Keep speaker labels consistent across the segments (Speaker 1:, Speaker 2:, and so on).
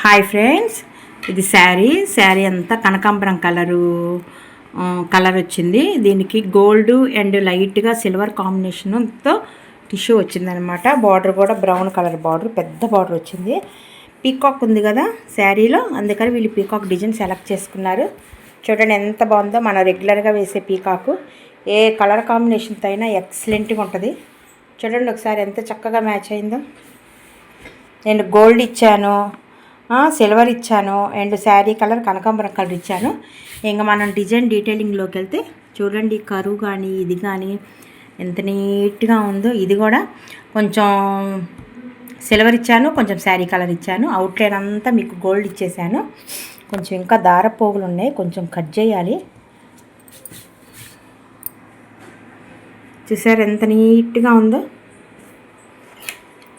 Speaker 1: Hi friends. ఇది శారీ. శారీ అంతా కనకాంబరం కలరు కలర్ వచ్చింది. దీనికి గోల్డ్ అండ్ లైట్గా సిల్వర్ కాంబినేషన్తో టిష్యూ వచ్చిందనమాట. బార్డర్ కూడా బ్రౌన్ కలర్ బార్డర్ పెద్ద బార్డర్ వచ్చింది. పీకాక్ ఉంది కదా శారీలో. అందుకని వీళ్ళు పీకాక్ డిజైన్ సెలెక్ట్ చేసుకున్నారు. చూడండి ఎంత బాగుందో. మనం రెగ్యులర్గా వేసే పీకాకు. ఏ కలర్ కాంబినేషన్తో అయినా ఎక్సలెంట్గా ఉంటుంది. చూడండి ఒకసారి ఎంత చక్కగా మ్యాచ్ అయిందో. నేను గోల్డ్ ఇచ్చాను. సిల్వర్ ఇచ్చాను. అండ్ శారీ కలర్ కనకాంబరం కలర్ ఇచ్చాను. ఇంకా మనం డిజైన్ డీటెయిలింగ్లోకి వెళ్తే చూడండి కరువు కానీ ఇది కానీ ఎంత నీట్గా ఉందో. ఇది కూడా కొంచెం సిల్వర్ ఇచ్చాను కొంచెం శారీ కలర్ ఇచ్చాను. అవుట్లైన్ అంతా మీకు గోల్డ్ ఇచ్చేసాను. కొంచెం ఇంకా దారపోగులు ఉన్నాయి. కొంచెం కట్ చేయాలి. చూసారు ఎంత నీట్గా ఉందో?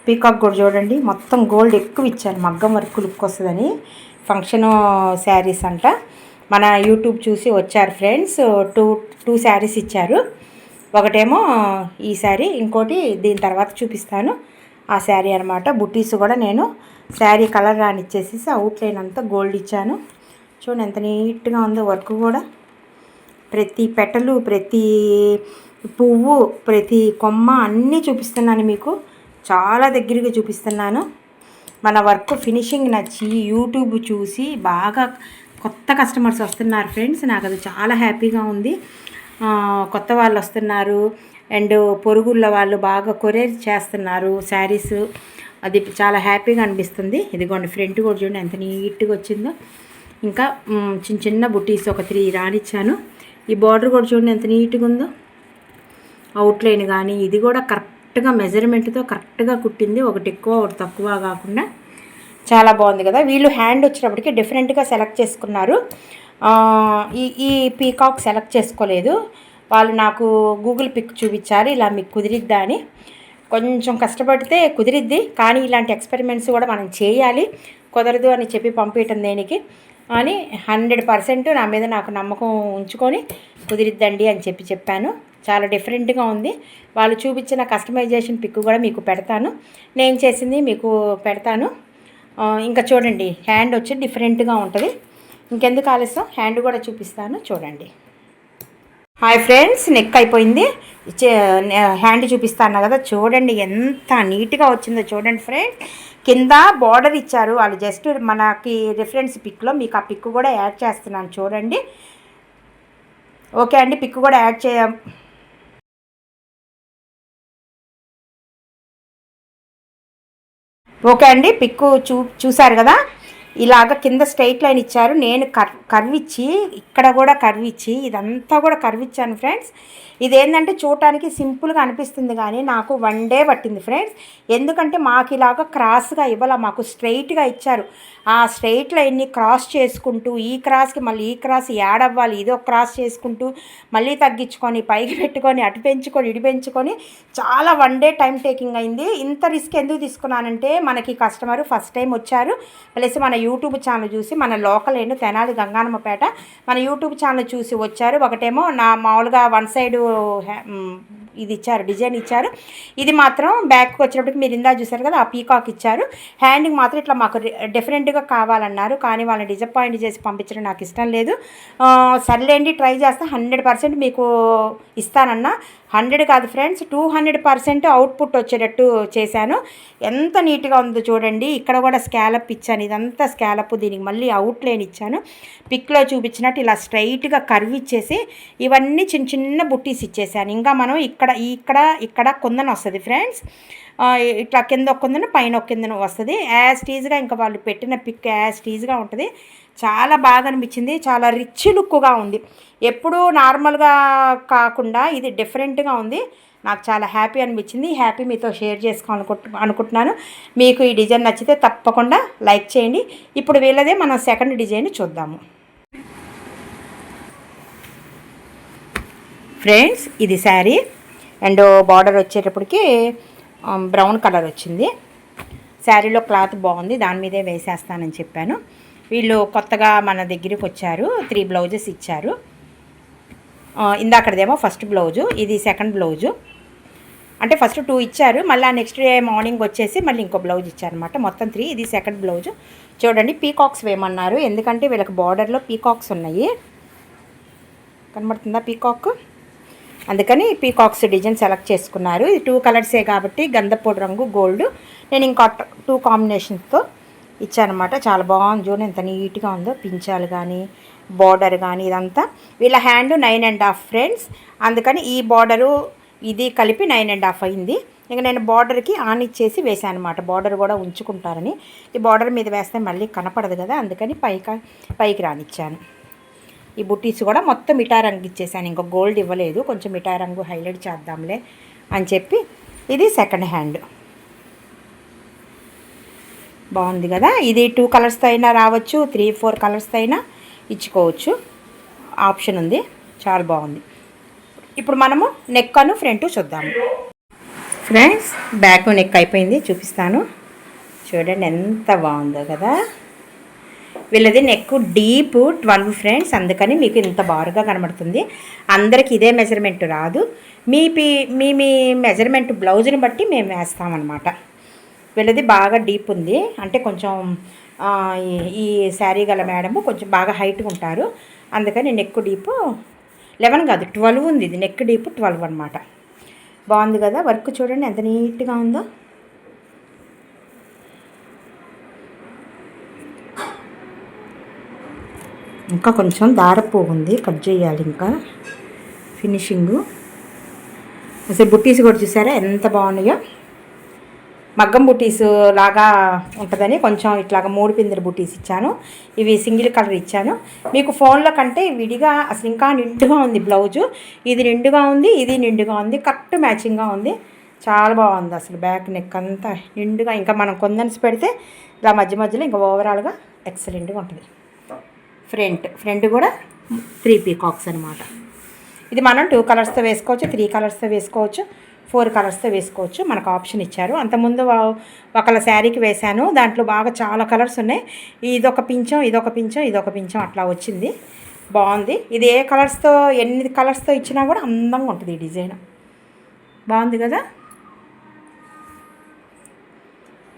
Speaker 1: పీకాక్ కూడా చూడండి. మొత్తం గోల్డ్ ఎక్కువ ఇచ్చాను మగ్గం వర్క్ లుక్ వస్తుందని ఫంక్షన్ శారీస్ అంట. మన యూట్యూబ్ చూసి వచ్చారు ఫ్రెండ్స్. టూ టూ శారీస్ ఇచ్చారు. ఒకటేమో ఈ శారీ ఇంకోటి దీని తర్వాత చూపిస్తాను. ఆ శారీ అనమాట బుటీస్ కూడా నేను శారీ కలర్ రానిచ్చేసేసి అవుట్లైన్ అంతా గోల్డ్ ఇచ్చాను. చూడండి ఎంత నీట్గా ఉందో వర్క్ కూడా. ప్రతి పెటలు ప్రతి పువ్వు ప్రతి కొమ్మ అన్నీ చూపిస్తున్నాను మీకు. చాలా దగ్గరగా చూపిస్తున్నాను. మన వర్క్ ఫినిషింగ్ నచ్చి యూట్యూబ్ చూసి బాగా కొత్త కస్టమర్స్ వస్తున్నారు ఫ్రెండ్స్. నాకు అది చాలా హ్యాపీగా ఉంది. కొత్త వాళ్ళు వస్తున్నారు. అండ్ పొరుగుళ్ళ వాళ్ళు బాగా కొరియర్ చేస్తున్నారు. శారీస్ అది చాలా హ్యాపీగా అనిపిస్తుంది. ఇదిగోండి ఫ్రంట్ కూడా చూడండి ఎంత నీట్గా వచ్చిందో. ఇంకా చిన్న చిన్న బుటీస్ ఒక త్రీ రానిచ్చాను. ఈ బార్డర్ కూడా చూడండి ఎంత నీట్గా ఉందో. అవుట్లైన్ కానీ ఇది కూడా కరెక్ట్ కరెక్ట్గా మెజర్మెంట్తో కరెక్ట్గా కుట్టింది. ఒకటి ఎక్కువ ఒకటి తక్కువ కాకుండా చాలా బాగుంది కదా. వీళ్ళు హ్యాండ్ వచ్చినప్పటికీ డిఫరెంట్గా సెలెక్ట్ చేసుకున్నారు. ఈ ఈ పీకాక్ సెలెక్ట్ చేసుకోలేదు. వాళ్ళు నాకు గూగుల్ పిక్ చూపించారు. ఇలా మీకు కుదిరిద్దా అని. కొంచెం కష్టపడితే కుదిరిద్ది. కానీ ఇలాంటి ఎక్స్పెరిమెంట్స్ కూడా మనం చేయాలి. కుదరదు అని చెప్పి పంపించటం దేనికి అని హండ్రెడ్ పర్సెంట్ నా మీద నాకు నమ్మకం ఉంచుకొని కుదిరిద్దండి అని చెప్పి చెప్పాను. చాలా డిఫరెంట్గా ఉంది. వాళ్ళు చూపించిన కస్టమైజేషన్ పిక్ కూడా మీకు పెడతాను. నేను చేసింది మీకు పెడతాను. ఇంకా చూడండి హ్యాండ్ వచ్చి డిఫరెంట్గా ఉంటుంది. ఇంకెందుకు ఆలస్యం? హ్యాండ్ కూడా చూపిస్తాను. చూడండి. హాయ్ ఫ్రెండ్స్ నెక్ అయిపోయింది. చే- హ్యాండ్ చూపిస్తాను కదా చూడండి ఎంత నీట్గా వచ్చిందో చూడండి ఫ్రెండ్. కింద బార్డర్ ఇచ్చారు వాళ్ళు. జస్ట్ మనకి రిఫరెన్స్ పిక్లో మీకు ఆ పిక్ కూడా యాడ్ చేస్తున్నాను చూడండి. ఓకే అండి పిక్ కూడా యాడ్ చేయ ఓకే అండి పిక్కు చూ చూసారు కదా? ఇలాగ కింద స్ట్రైట్ లైన్ ఇచ్చారు. నేను కర్ కర్వ్ ఇచ్చి ఇక్కడ కూడా కర్విచ్చి ఇదంతా కూడా కర్వ్ ఇచ్చాను ఫ్రెండ్స్. ఇదేంటంటే చూడటానికి సింపుల్గా అనిపిస్తుంది కానీ నాకు వన్ డే పట్టింది ఫ్రెండ్స్. ఎందుకంటే మాకు ఇలాగ క్రాస్గా ఇవ్వాల మాకు స్ట్రైట్గా ఇచ్చారు. ఆ స్ట్రైట్ లైన్ని క్రాస్ చేసుకుంటూ ఈ క్రాస్కి మళ్ళీ ఈ క్రాస్ యాడ్ అవ్వాలి ఇదో క్రాస్ చేసుకుంటూ మళ్ళీ తగ్గించుకొని పైకి పెట్టుకొని అటు పెంచుకొని ఇటు పెంచుకొని చాలా వన్ డే టైం టేకింగ్ అయింది. ఇంత రిస్క్ ఎందుకు తీసుకున్నానంటే మనకి కస్టమర్ ఫస్ట్ టైం వచ్చారు. ప్లస్ మన యూట్యూబ్ ఛానల్ చూసి మన లోకల్ ఏంటో తెనాలి గంగానమ్మపేట మన యూట్యూబ్ ఛానల్ చూసి వచ్చారు. ఒకటేమో నా మామూలుగా వన్ సైడ్ ఇది ఇచ్చారు డిజైన్ ఇచ్చారు. ఇది మాత్రం బ్యాక్కి వచ్చినప్పటికి మీరు ఇందా చూసారు కదా ఆ పీకాక్ ఇచ్చారు. హ్యాండింగ్ మాత్రం ఇట్లా మాకు డిఫరెంట్గా కావాలన్నారు. కానీ వాళ్ళని డిసప్పాయింట్ చేసి పంపించడం నాకు ఇష్టం లేదు. సర్లేండి ట్రై చేస్తే. హండ్రెడ్ పర్సెంట్ మీకు ఇస్తానన్నా. హండ్రెడ్ కాదు friends two hundred percent output వచ్చేటట్టు చేశాను. ఎంత నీట్గా ఉందో చూడండి. ఇక్కడ కూడా స్కాలప్ ఇచ్చాను. ఇదంతా స్కాలప్ దీనికి మళ్ళీ అవుట్లైన్ ఇచ్చాను. పిక్లో చూపించినట్టు ఇలా స్ట్రైట్గా కర్వ్ ఇచ్చేసి ఇవన్నీ చిన్న చిన్న బుట్టీస్ ఇచ్చేసాను. ఇంకా మనం ఇక్కడ ఇక్కడ ఇక్కడ కొందని వస్తుంది ఫ్రెండ్స్. ఇట్లా కింద ఒక కుందన పైన ఒక కిందన వస్తుంది. యాజ్ టీజ్గా ఇంకా వాళ్ళు పెట్టిన పిక్ యాజ్ టీజ్గా ఉంటుంది. చాలా బాగా అనిపించింది చాలా రిచ్ లుక్గా ఉంది. ఎప్పుడూ నార్మల్గా కాకుండా ఇది డిఫరెంట్గా ఉంది. నాకు చాలా హ్యాపీ అనిపించింది. హ్యాపీ మీతో షేర్ చేసుకోవాలనుకుంటు అనుకుంటున్నాను. మీకు ఈ డిజైన్ నచ్చితే తప్పకుండా లైక్ చేయండి. ఇప్పుడు వీళ్ళదే మనం సెకండ్ డిజైన్ చూద్దాము. ఫ్రెండ్స్ ఇది శారీ అండ్ బార్డర్ వచ్చేటప్పటికి um, బ్రౌన్ కలర్ వచ్చింది. శారీలో క్లాత్ బాగుంది. దాని మీదే వేసేస్తానని చెప్పాను. వీళ్ళు కొత్తగా మన దగ్గరికి వచ్చారు. త్రీ బ్లౌజెస్ ఇచ్చారు. ఇందాకడదేమో ఫస్ట్ బ్లౌజు ఇది సెకండ్ బ్లౌజు. అంటే ఫస్ట్ టూ ఇచ్చారు మళ్ళీ నెక్స్ట్ డే మార్నింగ్ వచ్చేసి మళ్ళీ ఇంకో బ్లౌజ్ ఇచ్చారనమాట మొత్తం త్రీ ఇది సెకండ్ బ్లౌజ్. చూడండి పీకాక్స్ వేయమన్నారు. ఎందుకంటే వీళ్ళకి బార్డర్లో పీకాక్స్ ఉన్నాయి. కనబడుతుందా పీకాక్? అందుకని పీకాక్స్ డిజైన్ సెలెక్ట్ చేసుకున్నారు. ఇది టూ కలర్సే కాబట్టి గంధపూడి రంగు గోల్డ్. నేను ఇంకా టూ కాంబినేషన్స్తో ఇచ్చానమాట చాలా బాగుంది చూడండి ఎంత నీట్గా ఉందో. పించాలు కానీ బార్డర్ కానీ ఇదంతా. వీళ్ళ hand nine and half friends. అందుకని ఈ బార్డరు ఇది కలిపి నైన్ అండ్ హాఫ్ అయింది. ఇంకా నేను బార్డర్కి ఆన్ ఇచ్చేసి వేసాను అనమాట బార్డర్ కూడా ఉంచుకుంటారని. ఈ బార్డర్ మీద వేస్తే మళ్ళీ కనపడదు కదా అందుకని పైకి పైకి రానిచ్చాను. ఈ బుట్టీస్ కూడా మొత్తం మిఠాయి రంగు ఇచ్చేసాను. ఇంకా గోల్డ్ ఇవ్వలేదు. కొంచెం మిఠాయి రంగు హైలైట్ చేద్దాంలే అని చెప్పి ఇది సెకండ్ హ్యాండ్. బాగుంది కదా? ఇది టూ కలర్స్తో అయినా రావచ్చు త్రీ ఫోర్ కలర్స్తో అయినా ఇచ్చుకోవచ్చు. ఆప్షన్ ఉంది. చాలా బాగుంది. ఇప్పుడు మనము నెక్ అను ఫ్రంట్ చూద్దాము ఫ్రెండ్స్ బ్యాక్ నెక్ అయిపోయింది. చూపిస్తాను. చూడండి ఎంత బాగుందో కదా? వీళ్ళది నెక్ డీప్ ట్వెల్వ్ ఫ్రెండ్స్ అందుకని మీకు ఇంత బారుగా కనబడుతుంది. అందరికి ఇదే మెజర్మెంట్ రాదు. మీ పి మీ మీ మెజర్మెంట్ బ్లౌజ్ని బట్టి మేము వేస్తామన్నమాట. వీళ్ళది బాగా డీప్ ఉంది. అంటే కొంచెం ఈ- ఈ శారీ గల మేడము కొంచెం బాగా హైట్గా ఉంటారు. అందుకని నెక్ డీప్ లెవెన్ కాదు ట్వెల్వ్ ఉంది ఇది. నెక్ డీప్ ట్వెల్వ్ అనమాట బాగుంది కదా? వర్క్ చూడండి ఎంత నీట్గా ఉందో. ఇంకా కొంచెం దారపు ఉంది కట్ చేయాలి ఇంకా. ఫినిషింగు. అసలు బుట్టీస్ కూడా చూసారా? ఎంత బాగున్నాయో. మగ్గం బుటీస్ లాగా ఉంటుందని కొంచెం ఇట్లాగా మూడు పిందెల బుటీస్ ఇచ్చాను. ఇవి సింగిల్ కలర్ ఇచ్చాను. మీకు ఫోన్లో కంటే విడిగా అసలు ఇంకా నిండుగా ఉంది బ్లౌజు. ఇది నిండుగా ఉంది ఇది నిండుగా ఉంది కరెక్ట్ మ్యాచింగ్గా ఉంది. చాలా బాగుంది అసలు బ్యాక్ నెక్ అంతా నిండుగా. ఇంకా మనం కొందన్స్ పెడితే ఇలా మధ్య మధ్యలో ఇంకా ఓవరాల్గా ఎక్సలెంట్గా ఉంటుంది. ఫ్రంట్ ఫ్రంట్ కూడా త్రీ పీకాక్స్ అనమాట ఇది మనం టూ కలర్స్తో వేసుకోవచ్చు త్రీ కలర్స్తో వేసుకోవచ్చు. ఫోర్ కలర్స్తో వేసుకోవచ్చు. మనకు ఆప్షన్ ఇచ్చారు. అంతకుముందు ఒకళ్ళ శారీకి వేశాను. దాంట్లో బాగా చాలా కలర్స్ ఉన్నాయి. ఇదొక పించం ఇదొక పించం ఇదొక పించం అట్లా వచ్చింది. బాగుంది. ఇది ఏ కలర్స్తో ఎన్ని కలర్స్తో ఇచ్చినా కూడా అందంగా ఉంటుంది ఈ డిజైన్. బాగుంది కదా?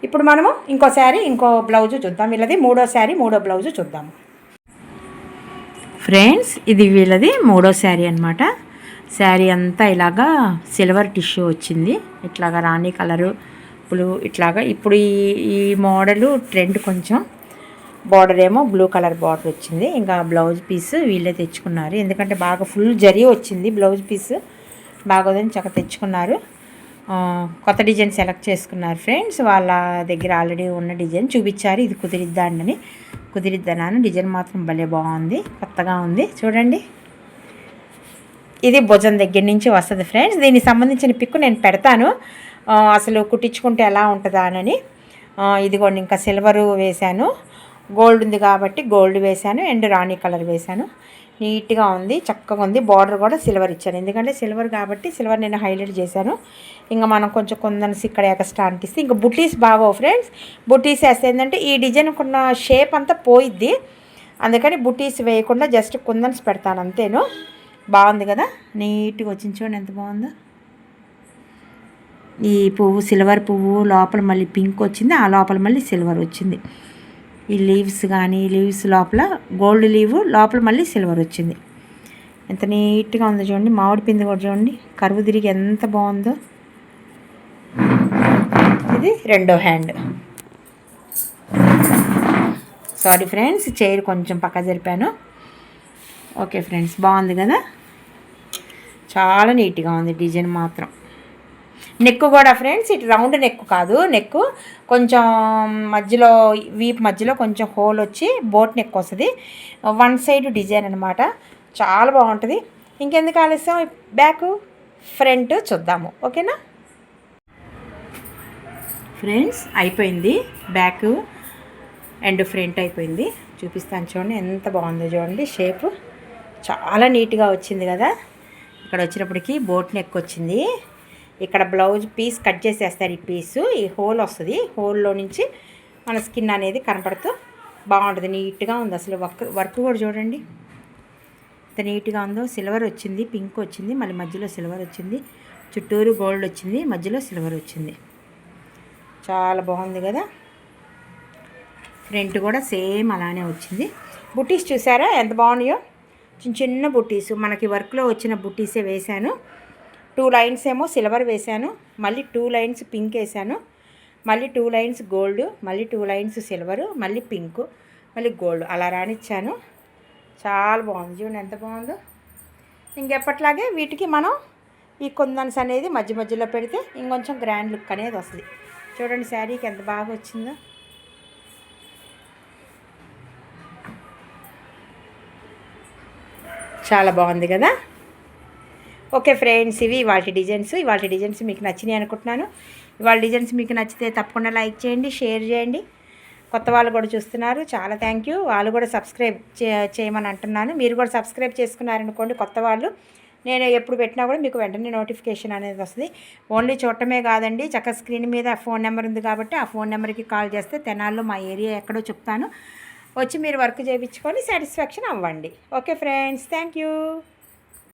Speaker 1: ఇప్పుడు మనము ఇంకో శారీ ఇంకో బ్లౌజు చూద్దాం. వీళ్ళది మూడో శారీ మూడో బ్లౌజు చూద్దాము ఫ్రెండ్స్ ఇది వీళ్ళది మూడో శారీ అనమాట శారీ అంతా ఇలాగా సిల్వర్ టిష్యూ వచ్చింది. ఇట్లాగా రాణి కలరు బ్లూ ఇట్లాగా. ఇప్పుడు ఈ ఈ మోడలు ట్రెండ్ కొంచెం. బార్డర్ ఏమో బ్లూ కలర్ బార్డర్ వచ్చింది. ఇంకా బ్లౌజ్ పీస్ వీళ్ళే తెచ్చుకున్నారు. ఎందుకంటే బాగా ఫుల్ జరీ వచ్చింది బ్లౌజ్ పీస్. బాగోదని చక్క తెచ్చుకున్నారు. కొత్త డిజైన్ సెలెక్ట్ చేసుకున్నారు ఫ్రెండ్స్. వాళ్ళ దగ్గర ఆల్రెడీ ఉన్న డిజైన్ చూపించారు. ఇది కుదిరిద్దా అండి కుదిరిద్దా డిజైన్ మాత్రం భలే బాగుంది. కొత్తగా ఉంది. చూడండి. ఇది భుజం దగ్గర నుంచి వస్తుంది ఫ్రెండ్స్ దీనికి సంబంధించిన పిక్ నేను పెడతాను. అసలు కుట్టించుకుంటే ఎలా ఉంటుందా అని. ఇదిగోండి ఇంకా సిల్వర్ వేశాను. గోల్డ్ ఉంది కాబట్టి గోల్డ్ వేశాను అండ్ రాణి కలర్ వేశాను. నీట్గా ఉంది చక్కగా ఉంది. బార్డర్ కూడా సిల్వర్ ఇచ్చాను. ఎందుకంటే సిల్వర్ కాబట్టి సిల్వర్ నేను హైలైట్ చేశాను. ఇంకా మనం కొంచెం కొందనసి ఇక్కడ ఎక్స్ట్రా అంటిస్తే ఇంకా బుటీస్ బాగోవు ఫ్రెండ్స్ బుటీస్ వేస్తే ఏంటంటే ఈ డిజైన్ ఉన్న షేప్ అంతా పోయిద్ది. అందుకని బుటీస్ వేయకుండా జస్ట్ కుందన్స్ పెడతాను అంతేను. బాగుంది కదా? నీట్గా వచ్చింది చూడండి ఎంత బాగుందో. ఈ పువ్వు సిల్వర్ పువ్వు లోపల మళ్ళీ పింక్ వచ్చింది ఆ లోపల మళ్ళీ సిల్వర్ వచ్చింది. ఈ లీవ్స్ కానీ లీవ్స్ లోపల గోల్డ్ లీవ్ లోపల మళ్ళీ సిల్వర్ వచ్చింది. ఎంత నీట్గా ఉందో చూడండి మామిడి పిండి కూడా చూడండి కరువు తిరిగి ఎంత బాగుందో. ఇది రెండో హ్యాండ్. సారీ ఫ్రెండ్స్ చైర్ కొంచెం పక్క జరిపాను. ఓకే ఫ్రెండ్స్ బాగుంది కదా? చాలా నీట్గా ఉంది డిజైన్ మాత్రం. నెక్ కూడా ఫ్రెండ్స్ ఇటు రౌండ్ నెక్ కాదు నెక్ కొంచెం మధ్యలో వీప్ మధ్యలో కొంచెం హోల్ వచ్చి బోట్ నెక్ వస్తుంది. వన్ సైడ్ డిజైన్ అనమాట చాలా బాగుంటుంది. ఇంకెందుకు ఆలస్యం? బ్యాక్ ఫ్రంట్ చూద్దాము. ఓకేనా? ఫ్రెండ్స్ అయిపోయింది. బ్యాక్ అండ్ ఫ్రంట్ అయిపోయింది. చూపిస్తాను చూడండి ఎంత బాగుందో చూడండి. షేప్ చాలా నీట్గా వచ్చింది కదా. ఇక్కడ వచ్చినప్పటికి బోట్ నెక్ వచ్చింది ఇక్కడ బ్లౌజ్ పీస్ కట్ చేసేస్తారు ఈ పీసు ఈ హోల్ వస్తుంది. హోల్లో నుంచి మన స్కిన్ అనేది కనపడుతూ బాగుంటుంది. నీట్గా ఉంది. అసలు వర్క్ వర్క్ కూడా చూడండి. ఎంత నీట్గా ఉందో. సిల్వర్ వచ్చింది. పింక్ వచ్చింది. మళ్ళీ మధ్యలో సిల్వర్ వచ్చింది. చుట్టూరు గోల్డ్ వచ్చింది. మధ్యలో సిల్వర్ వచ్చింది. చాలా బాగుంది కదా. ఫ్రంట్ కూడా సేమ్ అలానే వచ్చింది. బుట్టీస్ చూసారా? ఎంత బాగున్నాయో? చిన్న చిన్న బుట్టీస్. మనకి వర్క్లో వచ్చిన బుట్టీసే వేశాను. టూ లైన్స్ ఏమో సిల్వర్ వేశాను. మళ్ళీ టూ లైన్స్ పింక్ వేశాను. మళ్ళీ టూ లైన్స్ గోల్డ్. మళ్ళీ టూ లైన్స్ సిల్వరు. మళ్ళీ పింక్. మళ్ళీ గోల్డ్. అలా రానిచ్చాను చాలా బాగుంది. చూడండి ఎంత బాగుందో. ఇంకెప్పట్లాగే వీటికి మనం ఈ కుందన్స్ అనేది మధ్య మధ్యలో పెడితే ఇంకొంచెం గ్రాండ్ లుక్ అనేది వస్తుంది. చూడండి శారీకి ఎంత బాగా వచ్చిందో. చాలా బాగుంది కదా? ఓకే ఫ్రెండ్స్ ఇవి వాటి డిజైన్స్. ఇవాటి డిజైన్స్ మీకు నచ్చినాయి అనుకుంటున్నాను. ఇవాళ డిజైన్స్ మీకు నచ్చితే తప్పకుండా లైక్ చేయండి షేర్ చేయండి. కొత్త వాళ్ళు కూడా చూస్తున్నారు. చాలా థ్యాంక్ యూ. వాళ్ళు కూడా సబ్స్క్రైబ్ చే చేయమని అంటున్నాను. మీరు కూడా సబ్స్క్రైబ్ చేసుకున్నారనుకోండి కొత్త వాళ్ళు. నేను ఎప్పుడు పెట్టినా కూడా మీకు వెంటనే నోటిఫికేషన్ అనేది వస్తుంది. ఓన్లీ చూడటమే కాదండి చక్క స్క్రీన్ మీద ఫోన్ నెంబర్ ఉంది కాబట్టి ఆ ఫోన్ నెంబర్కి కాల్ చేస్తే తెనాల్లో మా ఏరియా ఎక్కడో చెప్తాను. వచ్చి మీరు వర్క్ చేయించుకొని సాటిస్ఫాక్షన్ అవ్వండి. Okay friends thank you